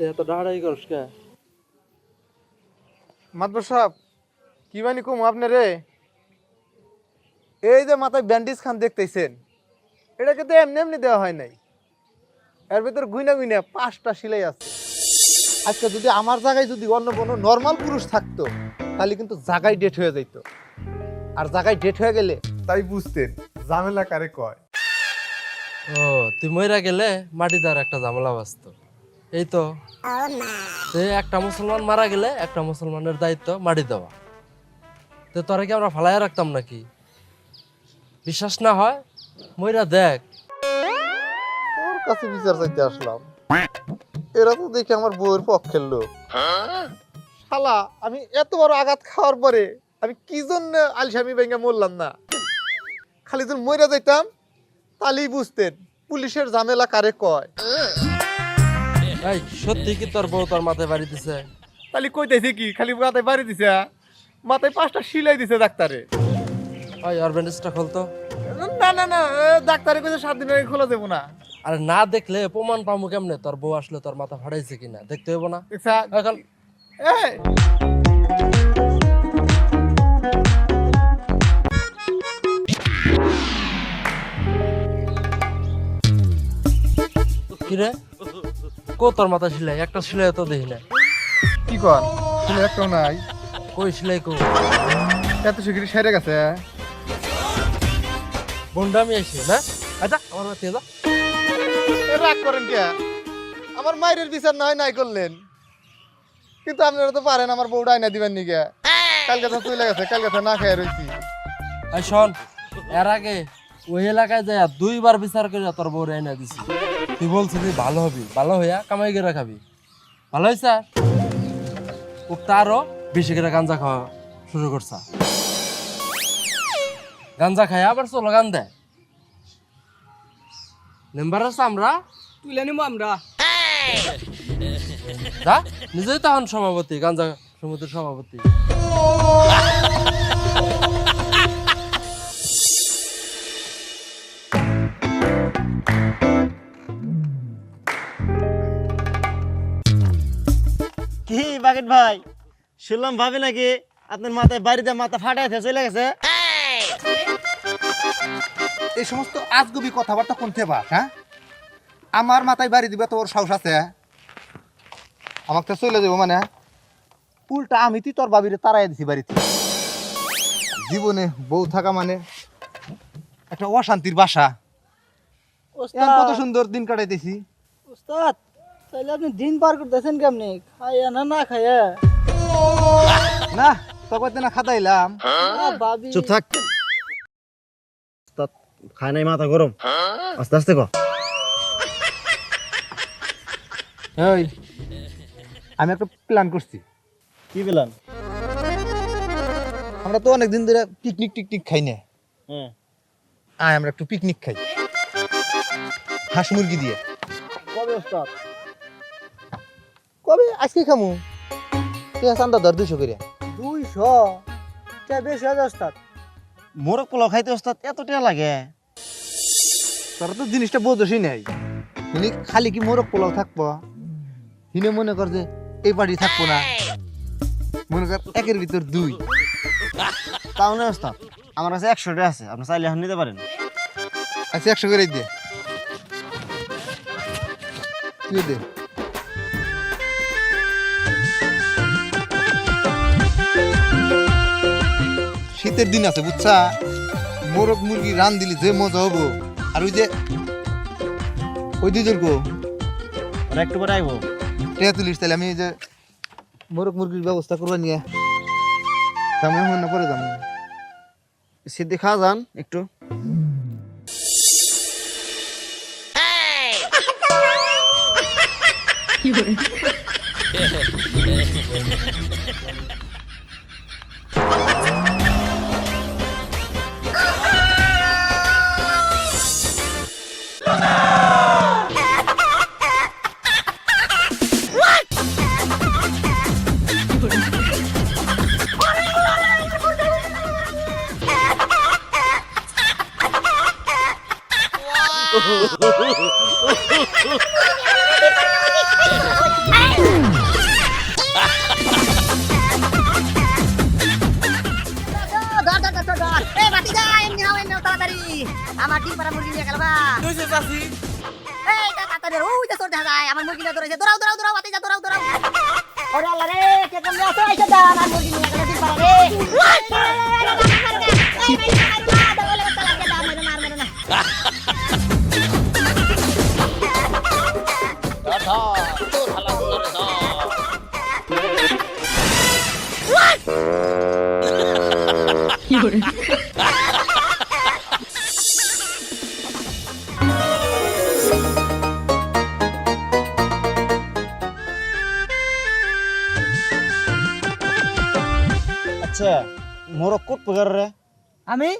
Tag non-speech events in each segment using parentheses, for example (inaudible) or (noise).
হয়েছে এত ডাহাড়াই করস কে? মাতবর সাহেব কি বানি কম আপনি রে এই যে মাথায় ব্যান্ডেজ খান দেখতেছেন এটা কিন্তু এমনি এমনি দেওয়া হয় নাই। এর ভিতর গুইনা গুইনা পাঁচটা সিলাই আছে। আজকে যদি আমার জায়গায় যদি অন্য কোনো নর্মাল পুরুষ থাকতো তাহলে কিন্তু জায়গায় ডেট হয়ে যাইত। আর জায়গায় ডেট হয়ে গেলে তাই বুঝতেন ঝামেলা কারে কয়। ও তুই মইরা গেলে মাটি দ্বার একটা ঝামেলা বাঁচত। এই তো। একটা মুসলমান মারা গেলে একটা মুসলমানের দায়িত্ব মারি দেওয়া। তো তোরা কি আমরা ফালাইয়া রাখতাম নাকি? বিশ্বাস না হয়, মইরা দেখ। ওর কাছে বিচার চাইতে আসলাম। এরা তো দেখি আমার বউয়ের পক্ষের লোক। শালা, আমি এত বড় আঘাত খাওয়ার পরে আমি কি জন্য আলসামি ভেঙে মরলাম না? খালি যদি মরে যাইতাম, তাহলেই বুঝতেন পুলিশের ঝামেলা কারে কয়। এই সত্যি কি তোর বউ তোর মাথায় বাড়ি দিছে? তাহলে কইতেছি কি খালি মাথায় বাড়ি দিছে হ্যাঁ? মাথায় পাঁচটা সিলাই দিছে ডাক্তারে। ওই ওর ব্যান্ডেজটা খোলতো না না না ডাক্তারে কইছে সাত দিন আগে খোলা দেবো না। আরে না দেখলে প্রমাণ পামু কেমনে? তোর বউ আসলে তোর মাথা ফাটাইছে কিনা? দেখতে হইব না? খোল। এই! কি রে কো তোর মাথা সিলাই একটা সিলাই তো দেখি না। কি কর? তুমি একটাও নাই। কই সিলাই কো এত শিগগিরি সেরে গেছে। বন্ডামি আইছে না? আচ্ছা আমার মাথা যা। রাগ করেন কে? আমার মায়ের বিচার নয় নাই করলেন। কিন্তু আপনারা তো পারেন আমার বউটা আইনা দিবেন নি কে? কালকে তো চলে গেছে কালকে তো না খেয়ে রয়েছি এই শোন এর আগে ওই এলাকায় যায় দুইবার বিচার করে তোর বউ এনে দিছি। তুই বলছিলি ভালো হবি। ভালো হইয়া কামাই করে খাবি। ভালো হয়েছে ও তারও বেশি করে গাঞ্জা খাওয়া শুরু করছে। গাঞ্জা খাই আবার চলো গান দেয়। মেম্বার আছে আমরা? তুলে নিবো আমরা। যা নিজেই তখন সভাপতি গাঞ্জা সমুদ্রের সভাপতি। বাকেট ভাই। শুনলাম ভাবে নাকি আপনার মাথায় বাড়িতে মাথা ফাটাইতে চলে গেছে? এই সমস্ত আজগুবি কথাবার্তা কোন থেকে পাস হ্যাঁ? আমার মাথায় বাড়ি দিবে তোর সাহস আছে আমাকে তো চলে যাব মানে? উল্টা আমি তুই তোর বাবিরে তারাই দিছি বাড়িতে। জীবনে বউ থাকা মানে একটা অশান্তির বাসা। কত সুন্দর দিন কাটাইতেছি। উস্তাদ তাহলে আপনি দিন পার করতেছেন কেমনি? খাইয়া না না খাইয়া? না তবে না খাতাইলাম। ভাবি। চুপ থাক। খায় নাই মাথা গরম। আস্তে আস্তে এই আমি একটা প্ল্যান করছি। কি প্ল্যান আমরা তো অনেকদিন ধরে পিকনিক টিকনিক খাই না। হ্যাঁ। আয় আমরা একটু পিকনিক খাই। হাঁস মুরগি দিয়ে। কবে কবে? আজকে খামু। তুই চান্দা ধর দুইশো করে। দুইশো? টা বেশি হবে উস্তাদ মোরগ পোলাও খাইতে ওস্তাদ এত লাগে। তোরা তো জিনিসটা বোঝসই নাই। হিনি খালি কি মোরগ পোলাও থাকব? হিনে মনে কর যে এই বাড়ি থাকব না। মনে কর একের ভিতর দুই। তাও না ওস্তাদ আমার কাছে একশো টাকা আছে আপনি চাইলে এখন নিতে পারেন। আচ্ছা একশো করে দে। তুই শীতের দিন আছে বুঝছা? মোরগ মুরগি রান দিলি যে মজা হব। আর ওই যে ওই দুজন গো। ওরা একটু পরে আইবো। টেয়া তুলিস তাহলে আমি এই যে মোরগ মুরগির ব্যবস্থা করব নিয়ে। দাম না পরে দাম সিদ্ধি খাওয়া যান একটু। ধর (laughs) আমার মুরগি নিয়ে দৌড়াইছে দৌড়াও দৌড়াও দৌড়াও বাতি যা দৌড়াও দৌড়াও ওরে আল্লাহ রে কে কেমনে আছো আইসা যা আমার মুরগি নিয়ে গেল ডিম পাড়া রে আচ্ছা মোর কোট পগার রে? আমি?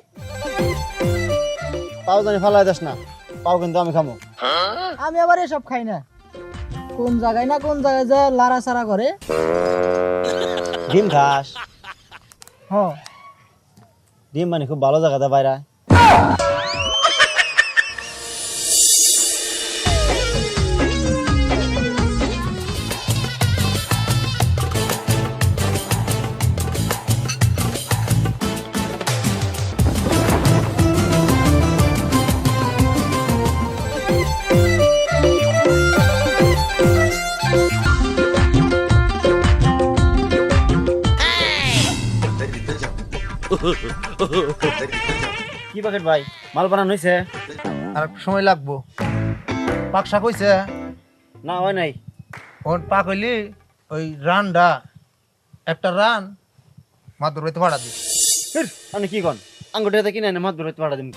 পাও জানি ফালাই দাস না। পাও কিন্তু আমি খামো। আমি আবার এসব খাই না। কোন জায়গায় না কোন জায়গায় যা লারা সারা করে। ডিম খাস। হ। ডিম মানে খুব ভালো জায়গাতে বাইরা। কি প্যাকেট ভাই? মাল বানানো হয়েছে আর একটু সময় লাগবো। পাক শাক হয়েছে না হয় নাই। ওর পাক হইলি ওই রানটা একটা রান মাদুর হইতে পাড়া দিস আমি কি কন? আঙ্গুটিতে কিনে এনে মাছ হইতে পাঠা দিম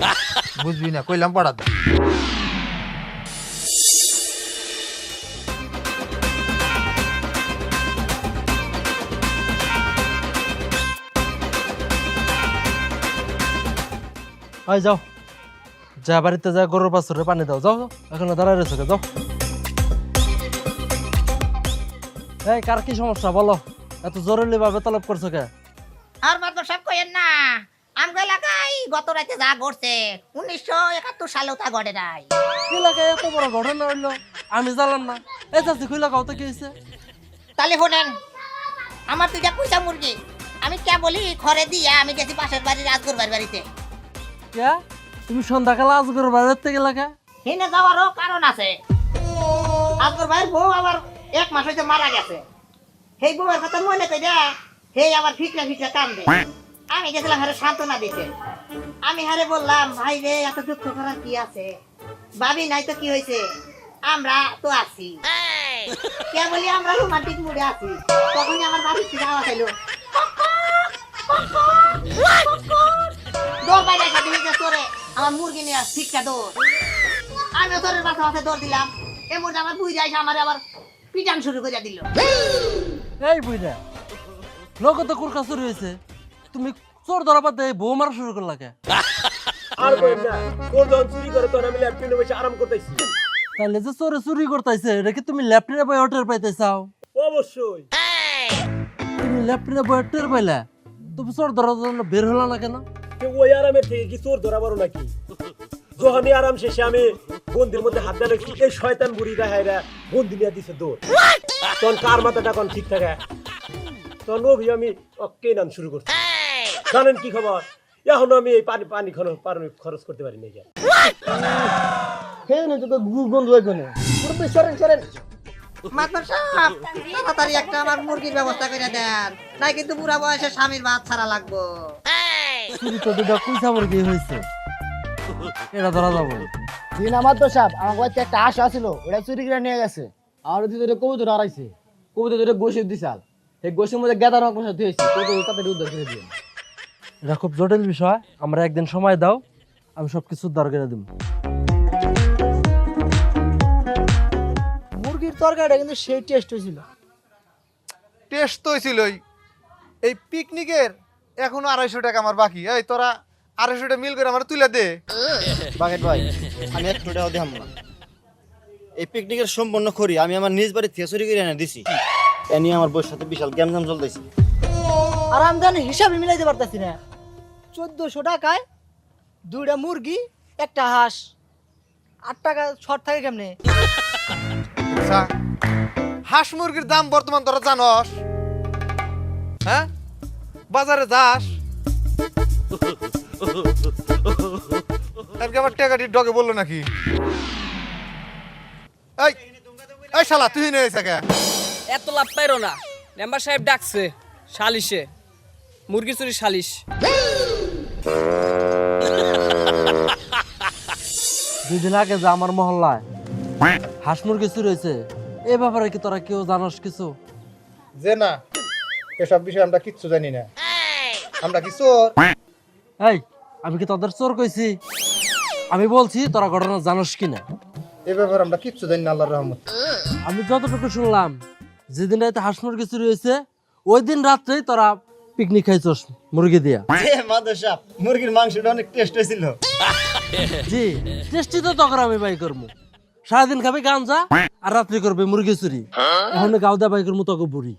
বুঝবি না কইলাম পাড়া দিস হয় যাও। যা বাড়িতে যা গরুর পাঁচরে পানি দাও যাও এখন দাঁড়ায় রয়েছে যাও। এই কার কি সমস্যা বলো? এত জরুরি ভাবে তলব করছ কে? আর মাত্র সব কইেন না। আমগো এলাকায় গত রাতে যা ঘটছে উনিশশো একাত্তর সালেও তা ঘটে নাই। এলাকায় এত বড় ঘটনা হইল? আমি জানলাম না। এই চাষি গাও তো কি হয়েছে তাহলে শোনেন আমার দুইটা পয়সা মুরগি। আমি কে বলি ঘরে দিয়ে আমি গেছি পাশের বাড়ির রাজগুর বাড়িতে। কে? তুমি সন্ধ্যাকালে আজ করে বাজার থেকে এলাকা? হেনে যাওয়ারও কারণ আছে। আজকের ভাইয়ের বউ আবার এক মাস হইতে মারা গেছে। সেই বউয়ের কথা মনে কই দে হে আবার ফিকরা ফিকরা কাম দে আমি গেছিলাম হারে সান্ত্বনা দিতে। আমি হারে বললাম ভাই রে এত দুঃখ করার কি আছে? ভাবি নাই তো কি হয়েছে আমরা তো আছি। কে বলি আমরা রোমান্টিক মুডে আছি। তখনই আমার বাড়ির থেকে আওয়াজ এলো দৌড় বাইরে এসে দিকে চোরে আমার মুরগি নিয়ে ফিক্কা দৌড়? আমি তোরের মাথা মাথায় দৌড় দিলাম। এর মধ্যে আমার বুঝে যাইছে আমার আবার পিটান শুরু করে দিল। এই বুইরা লোক তো কুরকা শুরু হয়েছে। তুমি চোর ধরা পাতে বউ মারা শুরু করলা কে? আর বলেন না কোন যখন চুরি করে তখন আমি ল্যাপটপে বসে আরাম করতেছি। তাহলে যে চোরে চুরি করতেছে এটা কি তুমি ল্যাপটপে বই অটের পাইতে অবশ্যই। তুমি ল্যাপটপে বই অটের পাইলা তুমি চোর ধরার জন্য বের হলো না কেন? তো ওই আরামের থেকে কি চোর ধরা পারো নাকি? যখনই আরাম শেষে আমি বন্দির মধ্যে হাত এই শয়তান বুড়ি বন্দি নিয়ে দিছে দৌড় তখন কার মাথাটা ঠিক থাকে? তখন অভি আমি অক্কে নাম শুরু করছি। জানেন কি খবর? এখনও আমি এই পানি পানি খরচ পানি খরচ করতে পারি না খেয়ে তোকে গন্ধ হয় কোনে সরেন সরেন। মাতবার সাহেব তাড়াতাড়ি একটা আমার মুরগির ব্যবস্থা করে দেন। নাই কিন্তু বুড়া বয়সে স্বামীর ভাত ছাড়া লাগবো। চুরি তো দুটা কুইসা মুরগি হয়েছে। এটা ধরা যাব। দিন আমার তো সাপ আমার কাছে একটা আশা ছিল ওটা চুরি করে নিয়ে গেছে। আর কবুতর হারাইছে। কবুতর ধরে এই গোসের মধ্যে গেদার দিয়েছি কবুতর তাড়াতাড়ি উদ্ধার করে দিন এটা খুব জটিল বিষয় আমরা একদিন সময় দাও আমি সব কিছু উদ্ধার করে দিব মুরগির তরকারিটা কিন্তু সেই টেস্ট হয়েছিল। টেস্ট তো হয়েছিলই। এই পিকনিকের এখনও আড়াইশো টাকা আমার বাকি। এই তোরা আড়াইশো টাকা মিল করে আমার তুলে দে। বাগেট ভাই আমি এক টাকাও দিলাম না। এই পিকনিকের সম্পূর্ণ করি আমি আমার নিজ বাড়ি থেকে চুরি করে এনে দিছি। এ নিয়ে আমার বউর সাথে বিশাল গ্যামজাম চলতেছে। আর আমি জানি হিসাবে মিলাইতে পারতেছি না। চোদ্দশো টাকায় দুইটা মুরগি একটা হাঁস। আট টাকা শর্ট থাকে কেমনে? আচ্ছা, হাঁস মুরগির দাম বর্তমান তোরা জানস। হ্যাঁ? বাজারে যাস। আজকে আবার টেকাটি ডগে বলল নাকি? এই এই শালা তুই নিয়ে এসে এত লাভ পাইরো না। মেম্বার সাহেব ডাকছে সালিশে। মুরগি চুরি সালিশ। দুই দিন আগে যে আমার মহল্লায় হাঁস মুরগি চুরি হয়েছে এই ব্যাপারে কি তোরা কেউ জানোস কিছু? যে না এসব বিষয়ে আমরা কিচ্ছু জানি না। আমরা কি চোর? এই আমি কি তোদের চোর কইছি? আমি বলছি তোরা ঘটনা জানোস কিনা? এ ব্যাপারে আমরা কিচ্ছু জানি না আল্লাহর রহমত। আমি যতটুকু শুনলাম যেদিন রাতে হাঁস মুরগি চুরি হয়েছে ওই দিন রাত্রেই তোরা পিকনিক খাইছস মুরগি দিয়া। এ মাদর সাহেব মুরগির মাংসটা অনেক টেস্ট হয়েছিল। জি টেস্টি তো তখন আমি বাই করব সারাদিন খাবে গাঞ্জা আর রাত্রি করবে মুরগি চুরি। এখন গাও দা বাই করব তোকে বুড়ি।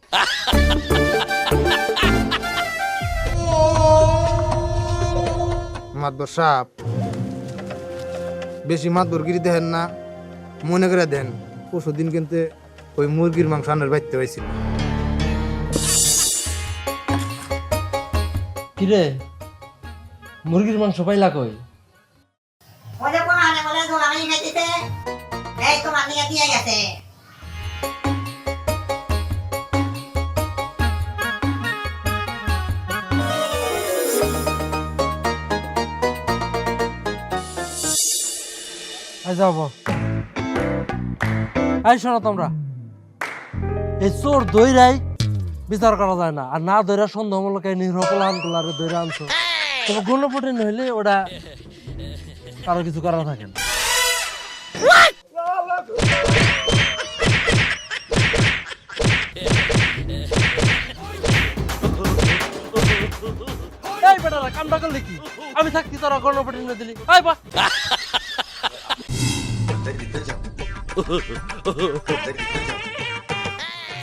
মাতবর সাপ। বেশি মাতবর গিরি দেখেন না মনে করে দেন পরশু দিন কিন্তু ওই মুরগির মাংস আনার বাইতে হয়েছিল। কিরে মুরগির মাংস পাইলা কই? বলে এই তোমার নিয়ে দিয়ে গেছে। যাব। আই শোনো তোমরা। এই চোর দইরাই বিচার করা যায় না। আর না দইরা সন্দেহমূলক এই দইরা আনছো। তবে গণপটে নইলে ওটা কারও কিছু করা থাকে না। এই আমি থাকতি তোরা গণপটে দিলি। আই বা।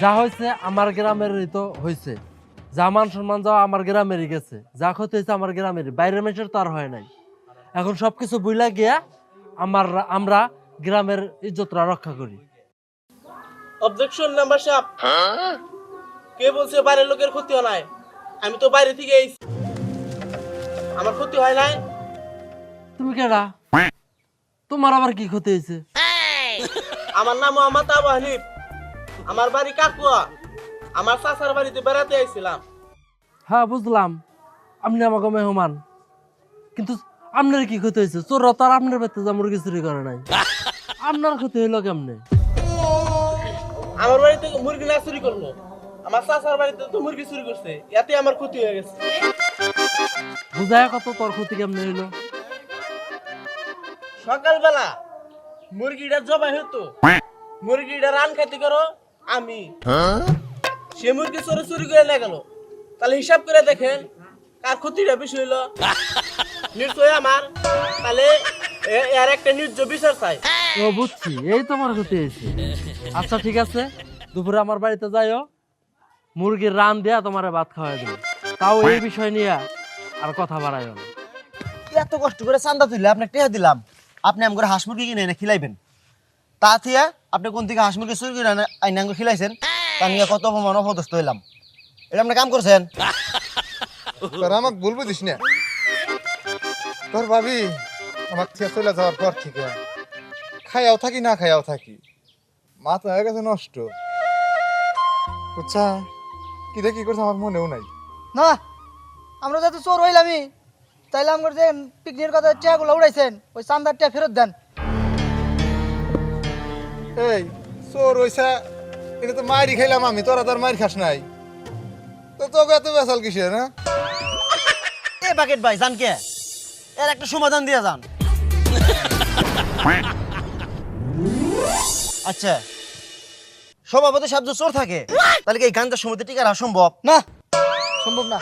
যা হয়েছে আমার গ্রামেরই তো হয়েছে। যা মান সম্মান যাওয়া আমার গ্রামেরই গেছে। যা ক্ষতি হয়েছে আমার গ্রামেরই। বাইরের মেশের তো আর হয় নাই। এখন সবকিছু বুইলা গিয়া আমার আমরা গ্রামের ইজ্জতরা রক্ষা করি। অবজেকশন মেম্বার সাহেব কে বলছে বাইরের লোকের ক্ষতি হয় নাই? আমি তো বাইরে থেকে এসেছি আমার ক্ষতি হয় নাই। তুমি কেডা? তোমার আবার কি ক্ষতি হয়েছে? আমার নাম মোহাম্মদ আবু হানিফ। আমার বাড়ি কাকুয়া। আমার চাচার বাড়িতে বেড়াতে আইছিলাম। হ্যাঁ বুঝলাম। আপনি আমাকে মেহমান। কিন্তু আপনার কি ক্ষতি হয়েছে? চোররা তো আর আপনার বাড়িতে যা মুরগি চুরি করে নাই। (laughs) আপনার ক্ষতি হইল কেমনে? আমার বাড়িতে মুরগি না চুরি করল। আমার চাচার বাড়িতে তো মুরগি চুরি করছে। এতে আমার ক্ষতি হয়ে গেছে। বুঝায় কত তোর ক্ষতি কেমনে হইল? সকালবেলা মুরগিটা জবাই হতো মুরগিটা রান খাইতে করো আমি। সে মুরগি চোরে চুরি করে না গেল। তাহলে হিসাব করে দেখেন কার ক্ষতিটা বেশি হইল। (laughs) নিশ্চয় আমার। তাহলে এ- এর একটা নির্জ বিচার চাই। ও বুঝছি। এই তোমার ক্ষতি হয়েছে। আচ্ছা ঠিক আছে। দুপুরে আমার বাড়িতে যাইও। মুরগির রান দিয়া তোমার ভাত খাওয়াই দেবো। তাও এই বিষয় নিয়ে আর কথা বাড়াইও না। এত কষ্ট করে চান্দা তুললে আপনাকে টেহা দিলাম। আপনি আম করে হাঁস মুরগি কিনে এনে খিলাইবেন। তা থিয়া আপনি কোন থেকে হাঁস মুরগি চুরি করে আইনে আঙ্গুর খিলাইছেন তা নিয়ে কত অপমান অপদস্থ হইলাম। এটা আপনি কাম করছেন? তোরা আমাকে ভুল বুঝিস না। তোর ভাবি আমার থেকে চলে যাওয়ার পর থেকে খাইয়াও থাকি না খাইয়াও থাকি মাথা হয়ে গেছে নষ্ট। বুঝছা? কি দেখি করছে আমার মনেও নাই। না আমরা যাতে চোর হইলামই। তাইলে আমার যে পিকনিকের কথা টিয়াগুলো উড়াইছেন। ওই চান্দার টিয়া ফেরত দেন। এই চোর হইছা। এটা তো মারি খাইলাম আমি তোরা তোর মারি খাস নাই। তো তোকে এত বেসাল কিসের না এ বাকেট ভাই জান কে? এর একটা সমাধান দিয়ে যান। আচ্ছা সভাপতি সাহেব যদি চোর থাকে তাহলে কি এই গানটা সমিতি টিকা রাখা সম্ভব না সম্ভব না।